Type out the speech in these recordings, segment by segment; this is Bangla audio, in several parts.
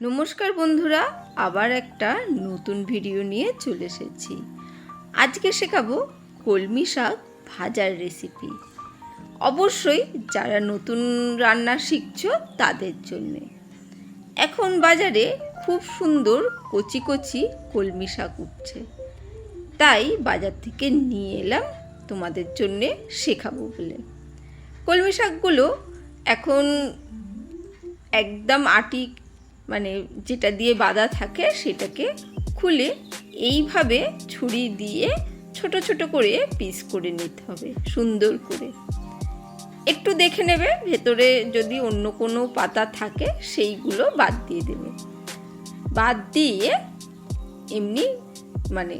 নমস্কার বন্ধুরা, আবার একটা নতুন ভিডিও নিয়ে চলে এসেছি। আজকে শেখাবো কলমি শাক ভাজার রেসিপি অবশ্যই যারা নতুন রান্না শিখছ, তাদের জন্যে। এখন বাজারে খুব সুন্দর কচি কচি কলমি শাক উঠছে। তাই বাজার থেকে নিয়ে এলাম, তোমাদের জন্যে শেখাবো বলে। কলমি শাকগুলো এখন একদম আটি মানে যেটা দিয়ে বাঁধা থাকে সেটাকে খুলে এইভাবে ছুরি দিয়ে ছোট ছোট করে পিস করে নিতে হবে, সুন্দর করে। একটু দেখে নেবে, ভেতরে যদি অন্য কোনো পাতা থাকে সেইগুলো বাদ দিয়ে দেবে। বাদ দিয়ে এমনি মানে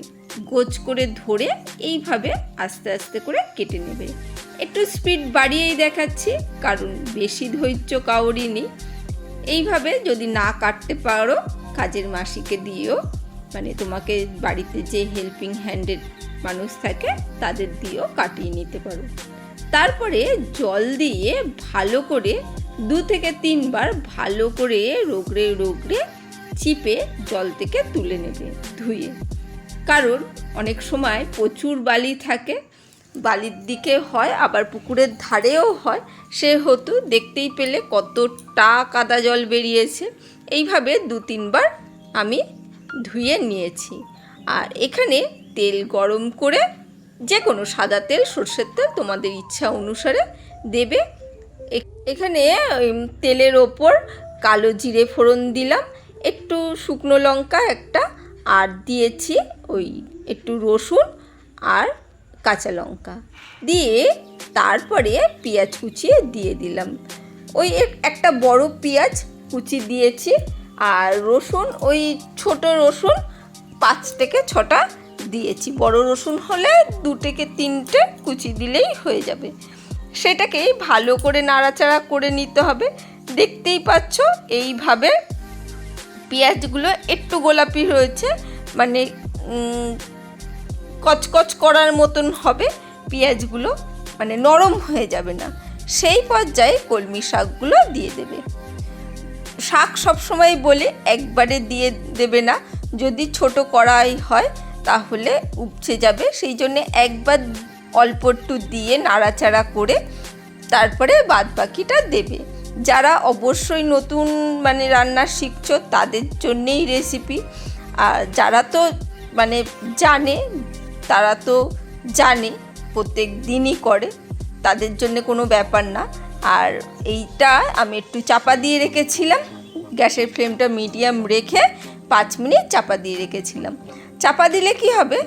গোছ করে ধরে এইভাবে আস্তে আস্তে করে কেটে নেবে। একটু স্পিড বাড়িয়েই দেখাচ্ছি, কারণ বেশি ধৈর্য কাউরি নেই। এইভাবে যদি না কাটতে পারো, কাজের মাসিকে দিয়েও মানে তোমাকে বাড়িতে যে হেল্পিং হ্যান্ডের মানুষ থাকে, তাদের দিয়েও কাটিয়ে নিতে পারো। তারপরে জল দিয়ে ভালো করে দু থেকে তিনবার ভালো করে রোগড়ে রোগড়ে চিপে জল থেকে তুলে নেবে, ধুয়ে। কারণ অনেক সময় প্রচুর বালি থাকে বালির দিকে হয়, আবার পুকুরের ধারেও হয়। সে হতো দেখতেই পেলে কতটা কাদা জল বেরিয়েছে। এইভাবে দু তিনবার আমি ধুয়ে নিয়েছি। আর এখানে তেল গরম করে যে কোনো সাদা তেল, সর্ষের তেল তোমাদের ইচ্ছা অনুসারে দেবে। এখানে তেলের ওপর কালো জিরে ফোড়ন দিলাম, একটু শুকনো লঙ্কা একটা, আর দিয়েছি ওই একটু রসুন আর কাঁচা লঙ্কা দিয়ে তারপরে পেঁয়াজ কুচিয়ে দিয়ে দিলাম। ওই একটা বড় পেঁয়াজ কুচি দিয়েছি আর রসুন, ওই ছোট রসুন পাঁচ থেকে ছটা দিয়েছি। বড় রসুন হলে দু থেকে তিনটে কুচি দিলেই হয়ে যাবে। সেটাকেই ভালো করে নাড়াচাড়া করে নিতে হবে। দেখতেই পাচ্ছ এইভাবে পেঁয়াজগুলো একটু গোলাপি হয়েছে। মানে কচকচ করার মতন হবে, পেঁয়াজগুলো মানে নরম হয়ে যাবে না। সেই পর্যায়ে কলমি শাকগুলো দিয়ে দেবে। শাক সবসময় বলে একবারে দিয়ে দেবে না। যদি ছোট কড়াই হয়, তাহলে উপচে যাবে। সেই জন্য একবার অল্প একটু দিয়ে নাড়াচাড়া করে তারপরে বাদ বাকিটা দেবে। যারা অবশ্যই নতুন মানে রান্না শিখছো, তাদের জন্যেই রেসিপি আর যারা তো মানে জানে তারা তো জানে, প্রত্যেক দিনই করে, তাদের জন্য কোনো ব্যাপার না। আর এইটা আমি একটু চাপা দিয়ে রেখেছিলাম, গ্যাসের ফ্লেমটা মিডিয়াম রেখে পাঁচ মিনিট চাপা দিয়ে রেখেছিলাম। চাপা দিলে কি হবে?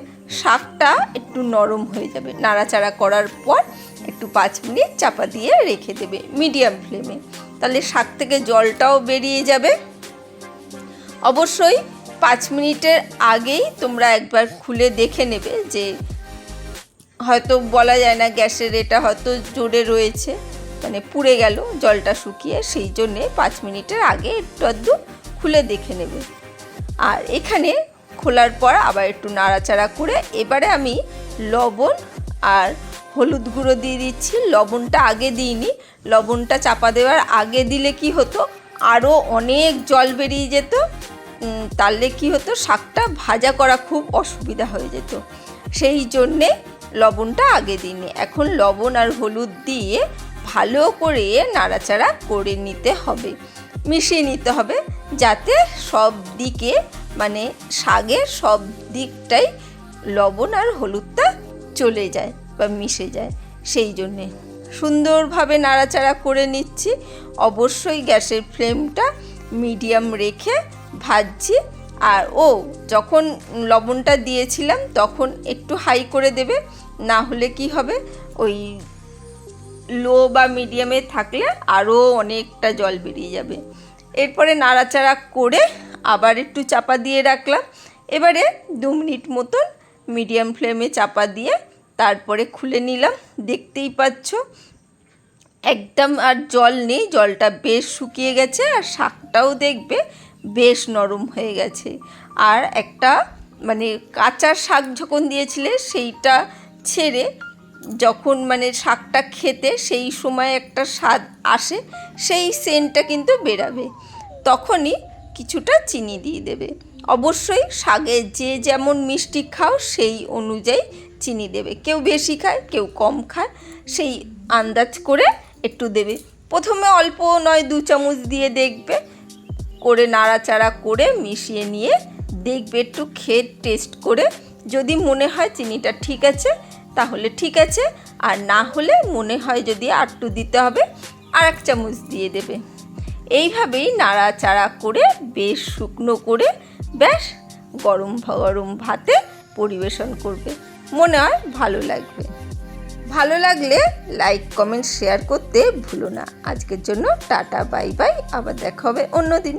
শাকটা একটু নরম হয়ে যাবে। নাড়াচাড়া করার পর একটু পাঁচ মিনিট চাপা দিয়ে রেখে দেবে মিডিয়াম ফ্লেমে। তাহলে শাক থেকে জলটাও বেরিয়ে যাবে। অবশ্যই পাঁচ মিনিটের আগেই তোমরা একবার খুলে দেখে নেবে যে হয়তো বলা যায় না গ্যাসের এটা হয়তো জোরে রয়েছে মানে পুড়ে গেল, জলটা শুকিয়ে, সেই জন্যে পাঁচ মিনিটের আগে একটু আধটু খুলে দেখে নেবে। আর এখানে খোলার পর আবার একটু নাড়াচাড়া করে এবারে আমি লবণ আর হলুদ গুঁড়ো দিয়ে দিচ্ছি। লবণটা আগে দিইনি, লবণটা চাপা দেওয়ার আগে দিলে কি হতো? আরও অনেক জল বেরিয়ে যেত তাহলে কি হতো? শাকটা ভাজা করা খুব অসুবিধা হয়ে যেত। সেই জন্যে লবণটা আগে দিইনি এখন লবণ আর হলুদ দিয়ে ভালো করে নাড়াচাড়া করে নিতে হবে। মিশিয়ে নিতে হবে যাতে সব দিকে মানে শাকের সব দিকটাই লবণ আর হলুদটা চলে যায় বা মিশে যায়। সেই জন্যে সুন্দরভাবে নাড়াচাড়া করে নিচ্ছি। অবশ্যই গ্যাসের ফ্লেমটা মিডিয়াম রেখে ভাজছি আর ও যখন লবণটা দিয়েছিলাম তখন একটু হাই করে দেবে, না হলে কি হবে? ওই লো বা মিডিয়ামে থাকলে আরও অনেকটা জল বেরিয়ে যাবে। এরপরে নাড়াচাড়া করে আবার একটু চাপা দিয়ে রাখলাম। এবারে দু মিনিট মতন মিডিয়াম ফ্লেমে চাপা দিয়ে তারপরে খুলে নিলাম। দেখতেই পাচ্ছ, একদম আর জল নেই, জলটা বেশ শুকিয়ে গেছে আর শাকটাও দেখবে বেশ নরম হয়ে গেছে। আর একটা মানে কাঁচা শাক যখন দিয়েছিলে সেইটা ছেড়ে যখন মানে শাকটা খেতে সেই সময় একটা স্বাদ আসে, সেই সেন্টটা কিন্তু বেরাবে। তখনই কিছুটা চিনি দিয়ে দেবে। অবশ্যই শাগে যে যেমন মিষ্টি খাও সেই অনুযায়ী চিনি দেবে। কেউ বেশি খায়, কেউ কম খায়, সেই আন্দাজ করে একটু দেবে। প্রথমে অল্প নয় দু চামচ দিয়ে দেখবে। করে নাড়াচাড়া করে মিশিয়ে নিয়ে দেখবে একটু খেয়ে টেস্ট করে। যদি মনে হয় চিনিটা ঠিক আছে, তাহলে ঠিক আছে। আর না হলে মনে হয় যদি আরটু দিতে হবে আর এক চামচ দিয়ে দেবে। এইভাবেই নাড়াচাড়া করে বেশ শুকনো করে ব্যাস গরম গরম ভাতে পরিবেশন করবে। মনে হয় ভালো লাগবে। ভালো লাগলে লাইক কমেন্ট শেয়ার করতে ভুলো না। আজকের জন্য টাটা বাই বাই আবার দেখা হবে অন্য দিন।